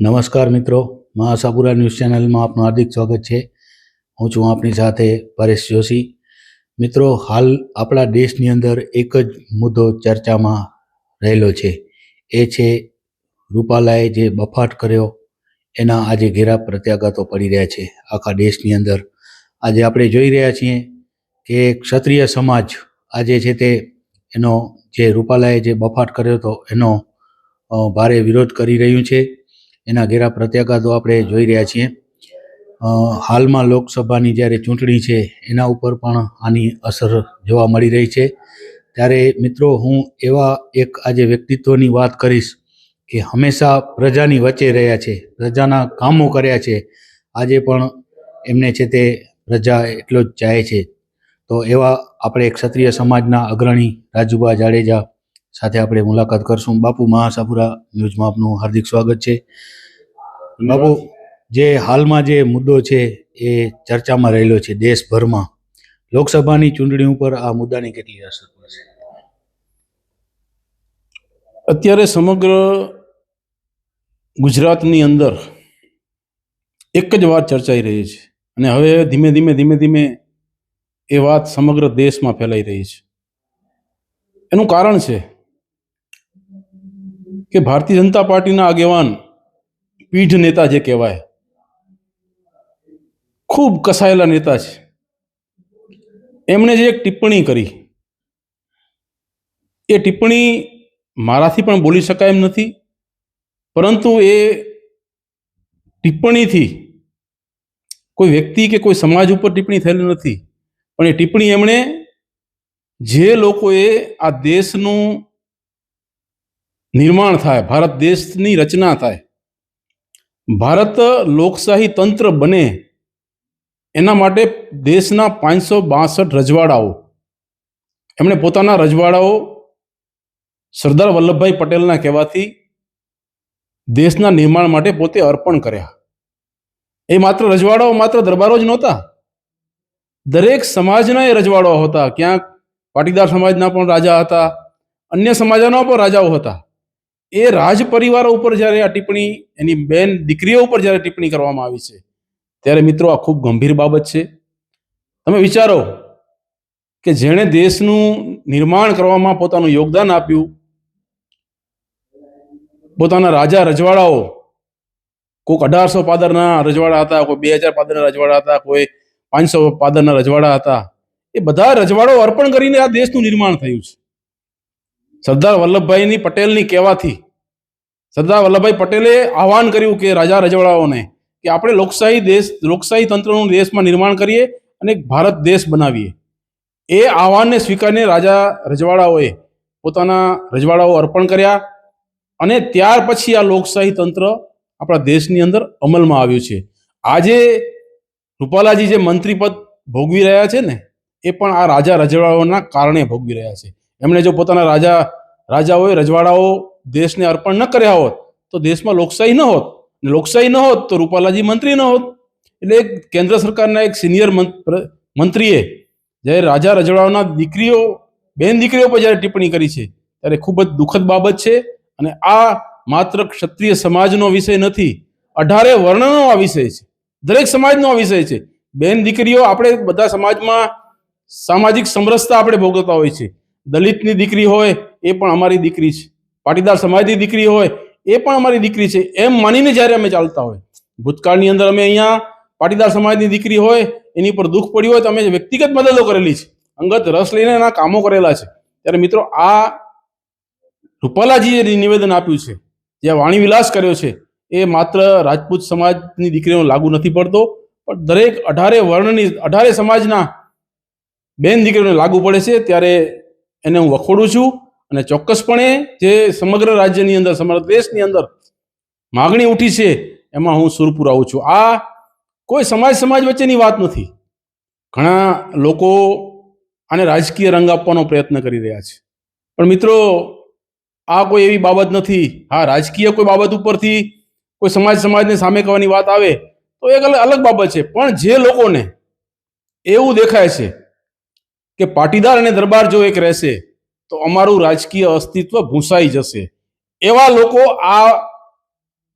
નમસ્કાર મિત્રો મા આશાપુરા ન્યૂઝ ચેનલમાં આપનું હાર્દિક સ્વાગત છે. હું છું આપની સાથે પરેશ જોશી. મિત્રો, હાલ આપણા દેશની અંદર એક જ મુદ્દો ચર્ચામાં રહેલો છે. એ છે રૂપાલાએ જે બફાટ કર્યો, એના આજે ઘેરા પ્રત્યાઘાતો પડી રહ્યા છે આખા દેશની અંદર. આજે આપણે જોઈ રહ્યા છીએ કે ક્ષત્રિય સમાજ આજે છે તે એનો જે રૂપાલાએ જે બફાટ કર્યો હતો, એનો ભારે વિરોધ કરી રહ્યું છે. એના ઘેરા પ્રત્યાઘાતો આપણે જોઈ રહ્યા છીએ. હાલમાં લોકસભાની જ્યારે ચૂંટણી છે, એના ઉપર પણ આની અસર જોવા મળી રહી છે. ત્યારે મિત્રો, હું એવા એક આજે વ્યક્તિત્વની વાત કરીશ કે હંમેશા પ્રજાની વચ્ચે રહ્યા છે, પ્રજાના કામો કર્યા છે. આજે પણ એમને છે તે પ્રજા એટલો જ ચાહે છે. તો એવા આપણે ક્ષત્રિય સમાજના અગ્રણી રાજુભા જાડેજા સાથે આપણે મુલાકાત કરશું. બાપુ મહાસાપુરા ન્યૂઝમાં આપનું હાર્દિક સ્વાગત છે. બાપુ, જે હાલમાં જે મુદ્દો છે એ ચર્ચામાં રહેલો છે દેશભરમાં. લોકસભાની ચૂંટણી ઉપર આ મુદ્દાની કેટલી અસર પડશે? અત્યારે સમગ્ર ગુજરાતની અંદર એક જ વાત ચર્ચાઈ રહી છે. અને હવે ધીમે ધીમે ધીમે ધીમે એ વાત સમગ્ર દેશમાં ફેલાઈ રહી છે. એનું કારણ છે કે ભારતીય જનતા પાર્ટીના આગેવાન પીઢ નેતા જે કહેવાય, ખૂબ કસાયેલા નેતા છે. એમણે જે એક ટિપ્પણી કરી, એ ટિપ્પણી મારાથી પણ બોલી શકાય એમ નથી, પરંતુ એ ટિપ્પણીથી કોઈ વ્યક્તિ કે કોઈ સમાજ ઉપર ટિપ્પણી થયેલી નથી, પણ એ ટિપ્પણી એમણે જે લોકોએ આ દેશનું નિર્માણ થાય, ભારત દેશની રચના થાય. ભારત લોકશાહી તંત્ર બને એના માટે દેશના પાંચસો બાસઠ રજવાડાઓ. એમણે પોતાના રજવાડાઓ સરદાર વલ્લભભાઈ પટેલના કહેવાથી દેશના નિર્માણ માટે પોતે અર્પણ કર્યા. એ માત્ર રજવાડાઓ માત્ર દરબારો જ નહોતા. દરેક સમાજના એ રજવાડાઓ હતા. ક્યાંક પાટીદાર સમાજના પણ રાજા હતા. અન્ય સમાજના પણ રાજાઓ હતા. એ રાજ પરિવારો ઉપર જ્યારે આ ટિપ્પણી, એની બેન દીકરીઓ ઉપર જ્યારે ટિપ્પણી કરવામાં આવી છે, ત્યારે મિત્રો આ ખૂબ ગંભીર બાબત છે. તમે વિચારો કે જેણે દેશનું નિર્માણ કરવામાં પોતાનું યોગદાન આપ્યું, પોતાના રાજા રજવાડાઓ, કોઈક અઢારસો પાદરના રજવાડા હતા, કોઈ બે હજાર પાદરના રજવાડા હતા, કોઈ પાંચસો પાદરના રજવાડા હતા, એ બધા રજવાડાઓ અર્પણ કરીને આ દેશનું નિર્માણ થયું છે. સરદાર વલ્લભભાઈની પટેલની કહેવાથી, સરદાર વલ્લભભાઈ પટેલે આહવાન કર્યું કે રાજા રજવાડાઓને કે આપણે લોકશાહી દેશ, લોકશાહી તંત્રનું દેશમાં નિર્માણ કરીએ અને એક ભારત દેશ બનાવીએ. એ આહવાનને સ્વીકારીને રાજા રજવાડાઓએ પોતાના રજવાડાઓ અર્પણ કર્યા અને ત્યાર પછી આ લોકશાહી તંત્ર આપણા દેશની અંદર અમલમાં આવ્યું છે. આજે રૂપાલાજી જે મંત્રી પદ ભોગવી રહ્યા છે ને, એ પણ આ રાજા રજવાડાઓના કારણે ભોગવી રહ્યા છે. એમણે જો પોતાના રાજા, રાજાઓએ, રજવાડાઓ દેશને અર્પણ ન કર્યા હોત, તો દેશમાં લોકશાહી ન હોત. લોકશાહી ન હોત, તો રૂપાલાજી મંત્રી ન હોત. એટલે એક કેન્દ્ર સરકારના એક સિનિયર મંત્રીએ જ્યારે રાજા રજવાડાઓના દીકરીઓ, બેન દીકરીઓ પર જ્યારે ટિપ્પણી કરી છે, ત્યારે ખૂબ જ દુઃખદ બાબત છે. અને આ માત્ર ક્ષત્રિય સમાજનો વિષય નથી, અઢારે વર્ણનો આ વિષય છે. દરેક સમાજનો આ વિષય છે. બેન દીકરીઓ આપણે બધા સમાજમાં સામાજિક સમરસતા આપણે ભોગવતા હોય છે. દલિતની દીકરી હોય એ પણ અમારી દીકરી છે. પાટીદાર સમાજની દીકરી હોય એ પણ અમારી દીકરી છે. એમ માનીને જ્યારે અમે ચાલતા હોય. ભૂતકાળની અંદર અમે અહીંયા પાટીદાર સમાજની દીકરી હોય, એની પર દુઃખ પડ્યું હોય તો અમે વ્યક્તિગત મદદો કરેલી છે. અંગત રસ લઈને એના કામો કરેલા છે. ત્યારે મિત્રો આ રૂપાલાજીએ નિવેદન આપ્યું છે, જે વાણી વિલાસ કર્યો છે, એ માત્ર રાજપૂત સમાજની દીકરીઓ લાગુ નથી પડતો, પણ દરેક અઢારે વર્ણની, અઢારે સમાજના બેન દીકરીઓને લાગુ પડે છે. ત્યારે એને હું વખોડું છું અને ચોક્કસપણે જે સમગ્ર રાજ્યની અંદર, સમગ્ર દેશની અંદર માગણી ઉઠી છે, એમાં હું સુર પુરાવું છું. આ કોઈ સમાજ સમાજ વચ્ચેની વાત નથી. ઘણા લોકો આને રાજકીય રંગ આપવાનો પ્રયત્ન કરી રહ્યા છે. પણ મિત્રો, આ કોઈ એવી બાબત નથી. હા, રાજકીય કોઈ બાબત ઉપરથી કોઈ સમાજ, સમાજને સામે કરવાની વાત આવે તો એક અલગ બાબત છે. પણ જે લોકોને એવું દેખાય છે કે પાટીદાર અને દરબાર જો એક રહેશે, તો અમારું રાજકીય અસ્તિત્વ ભૂંસાઈ જશે. એવા લોકો આ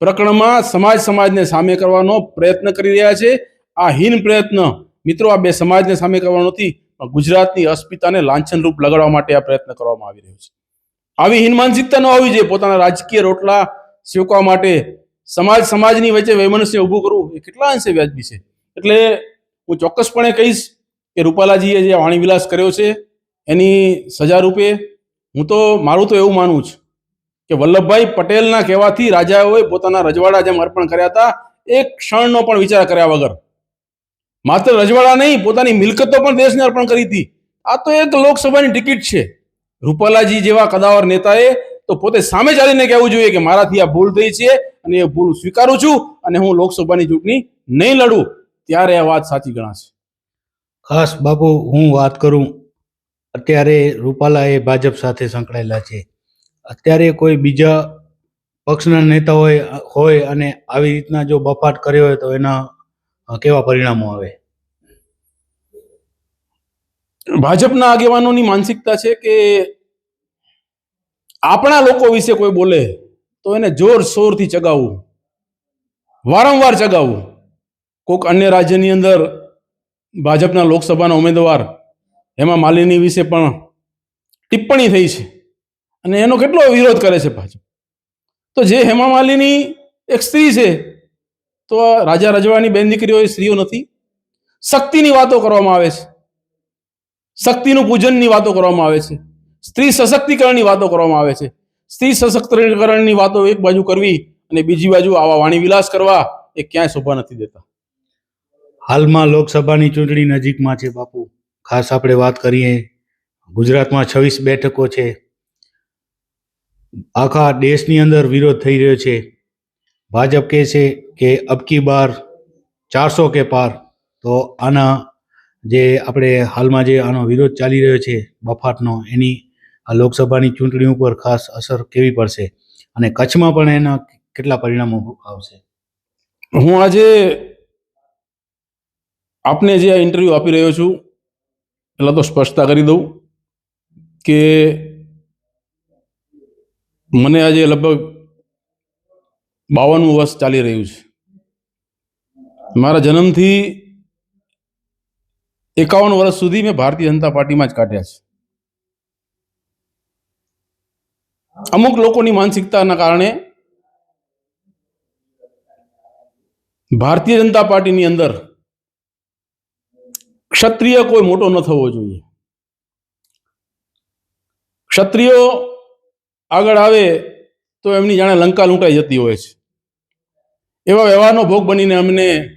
પ્રકરણમાં સમાજ સમાજને સામે કરવાનો પ્રયત્ન કરી રહ્યા છે. આ હીન પ્રયત્ન મિત્રો આ બે સમાજને સામે કરવાનો નથી, પણ ગુજરાતની અસ્મિતાને લાંછન રૂપ લગાડવા માટે આ પ્રયત્ન કરવામાં આવી રહ્યો છે. આવી હીન માનસિકતા ન હોવી જોઈએ, પોતાના રાજકીય રોટલા સેવકવા માટે. સમાજ સમાજની વચ્ચે વૈમનસ્ય ઊભું કરવું એ કેટલા અંશે વ્યાજબી છે. એટલે હું ચોક્કસપણે કહીશ કે રૂપાલાજીએ જે વાણીવિલાસ કર્યો છે, એની સજા રૂપે હું તો, મારું તો એવું માનવું છું કે વલ્લભભાઈ પટેલના કહેવાથી રાજાઓએ પોતાના રજવાડા જેમ અર્પણ કર્યા હતા, એક ક્ષણનો પણ વિચાર કર્યા વગર. માત્ર રજવાડા નહીં, પોતાની મિલકતો પણ દેશને અર્પણ કરી હતી. આ તો એક લોકસભાની ટિકિટ છે. રૂપાલાજી જેવા કદાવર નેતાએ તો પોતે સામે ચાલીને કહેવું જોઈએ કે મારાથી આ ભૂલ થઈ છે અને એ ભૂલ સ્વીકારું છું અને હું લોકસભાની ચૂંટણી નહીં લડું. ત્યારે આ વાત સાચી ગણાશે. ખાસ બાપુ, હું વાત કરું. અત્યારે રૂપાલા એ ભાજપ સાથે સંકળાયેલા છે. અત્યારે કોઈ બીજા પક્ષના નેતા હોય હોય અને આવી રીતના જો બફાટ કર્યો હોય તો એના કેવા પરિણામો આવે? ભાજપના આગેવાનોની માનસિકતા છે કે આપણા લોકો વિશે કોઈ બોલે તો એને જોર શોરથી ચગાવવું. વારંવાર ચગાવવું. કોઈક અન્ય રાજ્યની અંદર ભાજપના લોકસભાના ઉમેદવાર હેમા માલિની વિશે પણ ટિપ્પણી થઈ છે. અને એનો કેટલો વિરોધ કરે છે ભાજપ. તો જે હેમા માલિની એક સ્ત્રી છે, તો રાજા રજવાની બેન દીકરીઓ એ સ્ત્રીઓ નથી. શક્તિની વાતો કરવામાં આવે છે. શક્તિનું પૂજનની વાતો કરવામાં આવે છે. સ્ત્રી સશક્તિકરણની વાતો કરવામાં આવે છે. સ્ત્રી સશક્તિકરણની વાતો એક બાજુ કરવી અને બીજી બાજુ આવા વાણી વિલાસ કરવા એ ક્યાંય શોભા નથી દેતા. હાલમાં લોકસભાની ચૂંટણી નજીકમાં છે, બાપુ. ખાસ આપણે વાત કરીએ, ગુજરાતમાં છવ્વીસ બેઠકો છે. આખા દેશની અંદર વિરોધ થઈ રહ્યો છે. ભાજપ કહે છે કે અબકી બાર ચારસો કે પાર. તો આના જે આપણે હાલમાં જે આનો વિરોધ ચાલી રહ્યો છે, બફાટનો, એની આ લોકસભાની ચૂંટણી ઉપર ખાસ અસર કેવી પડશે? અને કચ્છમાં પણ એના કેટલા પરિણામો આવશે? હું આજે આપને જે આ ઇન્ટરવ્યૂ આપી રહ્યો છું, પહેલાં તો સ્પષ્ટતા કરી દઉં કે મને આજે લગભગ બાવનમું વર્ષ ચાલી રહ્યું છે. મારા જન્મથી એકાવન વર્ષ સુધી મેં ભારતીય જનતા પાર્ટીમાં જ કાઢ્યા છે. અમુક લોકોની માનસિકતાના કારણે ભારતીય જનતા પાર્ટીની અંદર ક્ષત્રિય કોઈ મોટો ન થવો જોઈએ. ક્ષત્રિયો આગળ આવે તો એમની જાણે લંકા લૂંટાઈ જતી હોય છે. એવા વ્યવહારનો ભોગ બનીને અમને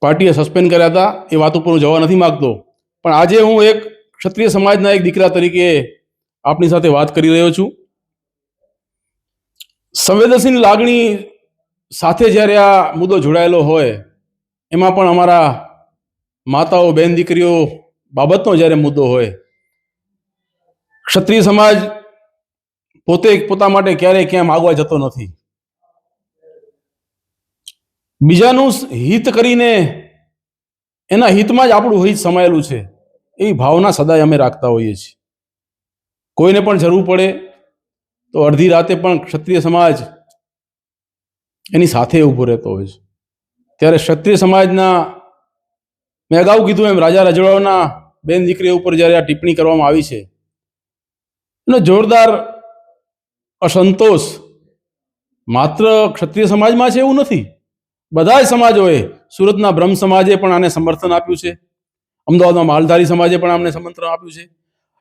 પાર્ટીએ સસ્પેન્ડ કર્યા હતા. એ વાત ઉપર હું જવા નથી માગતો. પણ આજે હું એક ક્ષત્રિય સમાજના એક દીકરા તરીકે આપની સાથે વાત કરી રહ્યો છું. સંવેદનશીલ લાગણી સાથે જ્યારે આ મુદ્દો જોડાયેલો હોય એમાં પણ અમારા માતાઓ, બેન, દીકરીઓ બાબતનો જ્યારે મુદ્દો હોય, ક્ષત્રિય સમાજ પોતે પોતા માટે ક્યારેય કેમ આગવા જતો નથી. બીજાનું હિત કરીને એના હિતમાં જ આપણું હિત સમાયેલું છે એ ભાવના સદાય અમે રાખતા હોઈએ છીએ. કોઈને પણ જરૂર પડે તો અડધી રાતે પણ ક્ષત્રિય સમાજ એની સાથે ઊભો રહેતો હોય છે. ત્યારે ક્ષત્રિય સમાજના મેં અગાઉ કીધું એમ, રાજા રજવાડાના બેન દીકરી ઉપર જ્યારે આ ટિપ્પણી કરવામાં આવી છે, એનો જોરદાર અસંતોષ માત્ર ક્ષત્રિય સમાજમાં છે એવું નથી. બધા જ સમાજોએ સુરતના બ્રહ્મ સમાજે પણ આને સમર્થન આપ્યું છે. અમદાવાદમાં માલધારી સમાજે પણ આમને સમર્થન આપ્યું છે.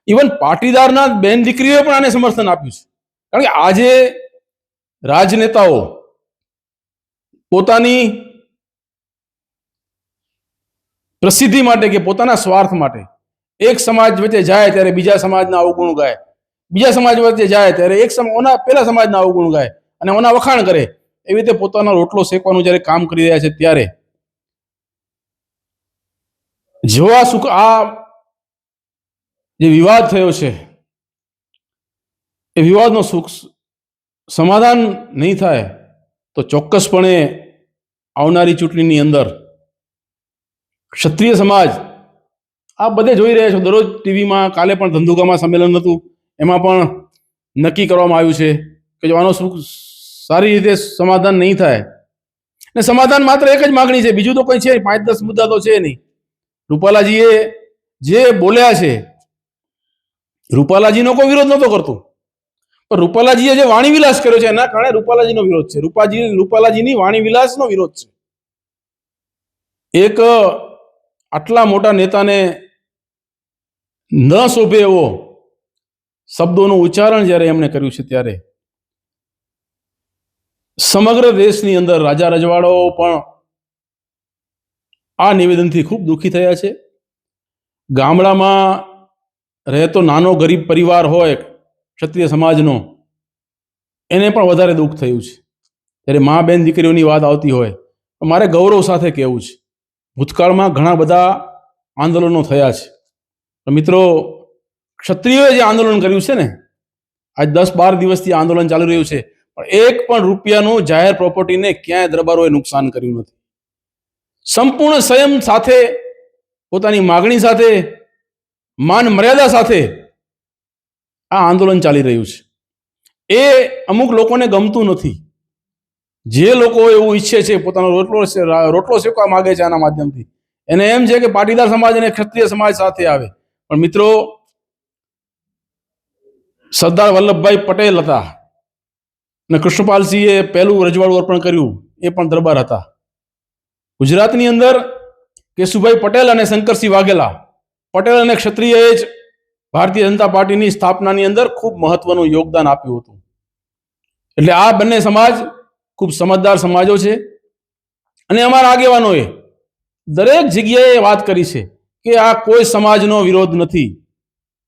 ઇવન પાટીદારના બેન દીકરીઓએ પણ આને સમર્થન આપ્યું છે. કારણ કે આજે રાજનેતાઓ પોતાની પ્રસિદ્ધિ માટે કે પોતાના સ્વાર્થ માટે. એક સમાજ વચ્ચે જાય ત્યારે બીજા સમાજના અવગુણ ગાય. બીજા સમાજ વચ્ચે જાય ત્યારે એક ઓના પેલા સમાજના અવગુણ ગાય અને ઓના વખાણ કરે. એવી રીતે પોતાનો રોટલો શેકવાનું જ્યારે કામ કરી રહ્યા છે ત્યારે જેવા સુખ આ જે વિવાદ થયો છે, એ વિવાદનો સુખ સમાધાન નહીં થાય તો ચોક્કસપણે આવનારી ચૂંટણીની અંદર ક્ષત્રિય સમાજ. આ બધે જોઈ રહ્યા છો. દરરોજ ટીવીમાં, કાલે પણ ધંધુકામાં સંમેલન હતું. એમાં પણ નક્કી કરવામાં આવ્યું છે કે જો આનો સારી રીતે સમાધાન નહીં થાય. ને સમાધાન માત્ર એક જ માગણી છે. બીજું તો કંઈ છે પાંચ, દસ મુદ્દા તો છે નહીં. રૂપાલાજીએ જે બોલ્યા છે, રૂપાલાજીનો કોઈ વિરોધ નહોતો કરતો. પણ રૂપાલાજીએ જે વાણી વિલાસ કર્યો છે, એના કારણે રૂપાલાજીનો વિરોધ છે. રૂપાજી, રૂપાલાજીની વાણી વિલાસનો વિરોધ છે. એક આટલા મોટા નેતાને ન શોભે એવો શબ્દોનું ઉચ્ચારણ જ્યારે એમણે કર્યું છે ત્યારે સમગ્ર દેશની અંદર રાજા રજવાડાઓ પણ આ નિવેદનથી ખૂબ દુઃખી થયા છે. ગામડામાં રહેતો નાનો ગરીબ પરિવાર હોય, ક્ષત્રિય સમાજનો, એને પણ વધારે દુઃખ થયું છે. ત્યારે મા બેન દીકરીઓની વાત આવતી હોય મારે ગૌરવ સાથે કહેવું છે. ભૂતકાળમાં ઘણા બધા આંદોલનો થયા છે. તો મિત્રો, ક્ષત્રિયોએ જે આંદોલન કર્યું છે ને, આજ દસ બાર દિવસથી આંદોલન ચાલી રહ્યું છે, પણ એક પણ રૂપિયાનું જાહેર પ્રોપર્ટીને ક્યાંય દરબારોએ નુકસાન કર્યું નથી. સંપૂર્ણ સંયમ સાથે, પોતાની માગણી સાથે, માન મર્યાદા સાથે આ આંદોલન ચાલી રહ્યું છે. એ અમુક લોકોને ગમતું નથી. જે લોકો એવું ઈચ્છે છે પોતાનો રોટલો રોટલો શેકવા માંગે છે આના માધ્યમથી. એને એમ છે કે પાટીદાર સમાજ અને ક્ષત્રિય સમાજ સાથે આવે. પણ મિત્રો, સરદાર વલ્લભભાઈ પટેલ હતા અને કૃષ્ણપાલસિંહે પહેલું રજવાડું અર્પણ કર્યું, એ પણ દરબાર હતા. ગુજરાતની અંદર કેશુભાઈ પટેલ અને શંકરસિંહ વાઘેલા. પટેલ અને ક્ષત્રિયએ જ ભારતીય જનતા પાર્ટીની સ્થાપનાની અંદર ખૂબ મહત્વનું યોગદાન આપ્યું હતું. એટલે આ બંને સમાજ ખૂબ સમજદાર સમાજો છે. અને અમારા આગેવાનોએ દરેક જગ્યાએ વાત કરી છે કે આ કોઈ સમાજનો વિરોધ નથી.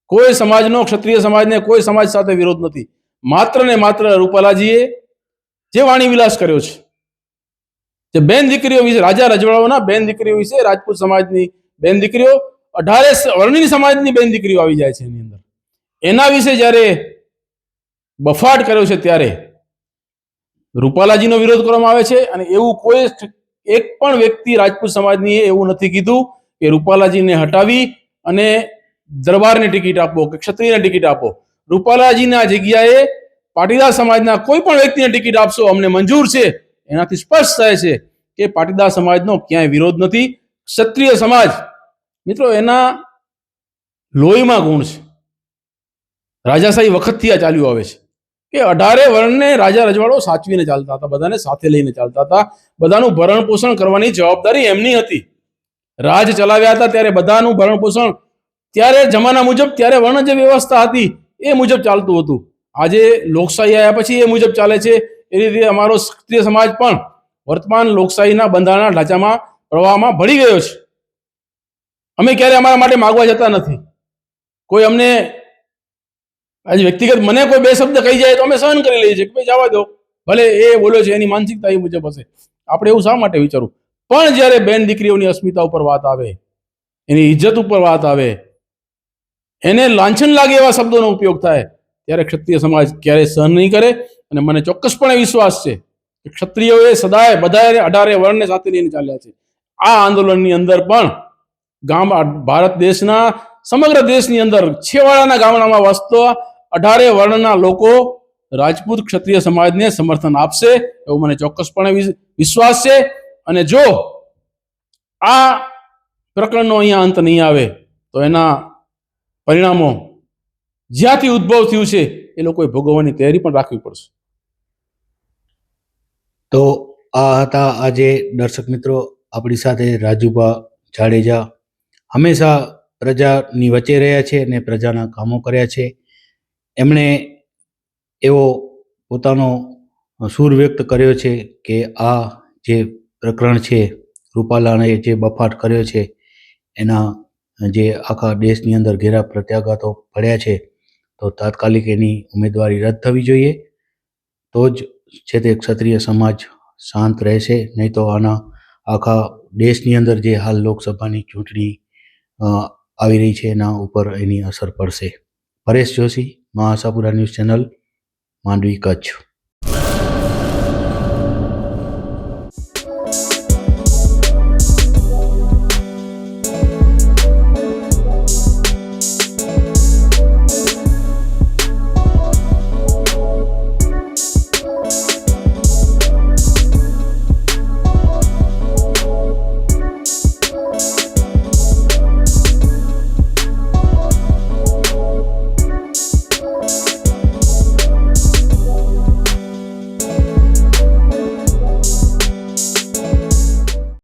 કોઈ સમાજનો ક્ષત્રિય સમાજને કોઈ સમાજ સાથે વિરોધ નથી. માત્ર ને માત્ર રૂપાલાજીએ જે વાણી વિલાસ કર્યો છે. જે બેન દીકરીઓ વિશે, રાજા રજવાડાઓના બેન દીકરીઓ વિશે રાજપૂત સમાજની બેન દીકરીઓ, અઢારે સ- સમાજની બેન દીકરીઓ આવી જાય છે એની અંદર. એના વિશે જ્યારે બફાટ કર્યો છે ત્યારે રૂપાલાજીનો વિરોધ કરવામાં આવે છે અને એવું કોઈ એક પણ વ્યક્તિ રાજપૂત સમાજની એવું નથી કીધું કે રૂપાલાજીને હટાવી અને દરબારને ટિકિટ આપો કે ક્ષત્રિયને ટિકિટ આપો. રૂપાલાજીના જગ્યાએ પાટીદાર સમાજના કોઈ પણ વ્યક્તિને ટિકિટ આપશો, અમને મંજૂર છે. એનાથી સ્પષ્ટ થાય છે કે પાટીદાર સમાજનો ક્યાંય વિરોધ નથી. ક્ષત્રિય સમાજ, મિત્રો, એના લોહીમાં ગુણ છે. રાજાશાહી વખતથી આ ચાલ્યું આવે છે. કે અઢારે વર્ણને રાજા રજવાડો સાચવીને ચાલતા હતા, બધાને સાથે લઈને ચાલતા હતા. બધાનું ભરણ પોષણ કરવાની જવાબદારી એમની હતી. રાજ ચલાવ્યા હતા ત્યારે બધાનું ભરણ પોષણ ત્યારે જમાના મુજબ, ત્યારે વર્ણ જે વ્યવસ્થા હતી એ મુજબ ચાલતું હતું. આજે લોકશાહી આવ્યા પછી એ મુજબ ચાલે છે. એ રીતે અમારો ક્ષત્રિય સમાજ પણ વર્તમાન લોકશાહીના બંધારણના ઢાંચામાં, પ્રવાહમાં ભળી ગયો છે. અમે ક્યારે અમારા માટે માગવા જતા નથી. કોઈ અમને આજે વ્યક્તિગત મને કોઈ બે શબ્દ કહી જાય તો અમે સહન કરી લઈએ છીએ કે ભાઈ જવા દો. ભલે એ બોલ્યો છે એની માનસિકતા એ મુજબ હશે. આપણે એવું શા માટે વિચારવું પણ જ્યારે બેન દીકરીઓની અસ્મિતા ઉપર વાત આવે, એની ઇજ્જત ઉપર વાત આવે, એને લાંછન લાગે એવા શબ્દોનો ઉપયોગ થાય, ત્યારે ક્ષત્રિય સમાજ ક્યારેય સહન નહીં કરે અને મને ચોક્કસપણે વિશ્વાસ છે કે ક્ષત્રિયોએ સદાય બધાએ અઢારે વર્ણને સાથે લઈને ચાલ્યા છે. આ આંદોલનની અંદર પણ ગામ ભારત દેશના સમગ્ર દેશની અંદર છેવાડાના ગામડામાં વસતા અઢારે વર્ણના લોકો રાજપૂત ક્ષત્રિય સમાજને સમર્થન આપશે એવો મને ચોક્કસપણે વિશ્વાસ છે. અને જો આ પ્રકરણનો અહીંયા અંત નહીં આવે, તો એના પરિણામો જ્યાંથી ઉદ્ભવ થયું છે, એ લોકોએ ભોગવવાની તૈયારી પણ રાખવી પડશે. તો આ હતા આજે દર્શક મિત્રો આપણી સાથે રાજુભા જાડેજા. હંમેશા પ્રજાની વચ્ચે રહ્યા છે અને પ્રજાના કામો કર્યા છે. એમણે એવો પોતાનો સૂર વ્યક્ત કર્યો છે કે આ જે પ્રકરણ છે રૂપાલાને જે બફાટ કર્યો છે, એના જે આખા દેશની અંદર ઘેરા પ્રત્યાઘાતો પડ્યા છે, તો તાત્કાલિક એની ઉમેદવારી રદ થવી જોઈએ. તો જ છે તે ક્ષત્રિય સમાજ શાંત રહેશે, નહીં તો આના આખા દેશની અંદર જે હાલ લોકસભાની ચૂંટણી આવી રહી છે, એના ઉપર એની અસર પડશે. Paresh Joshi Mahasapura news channel Mandvi Kutch.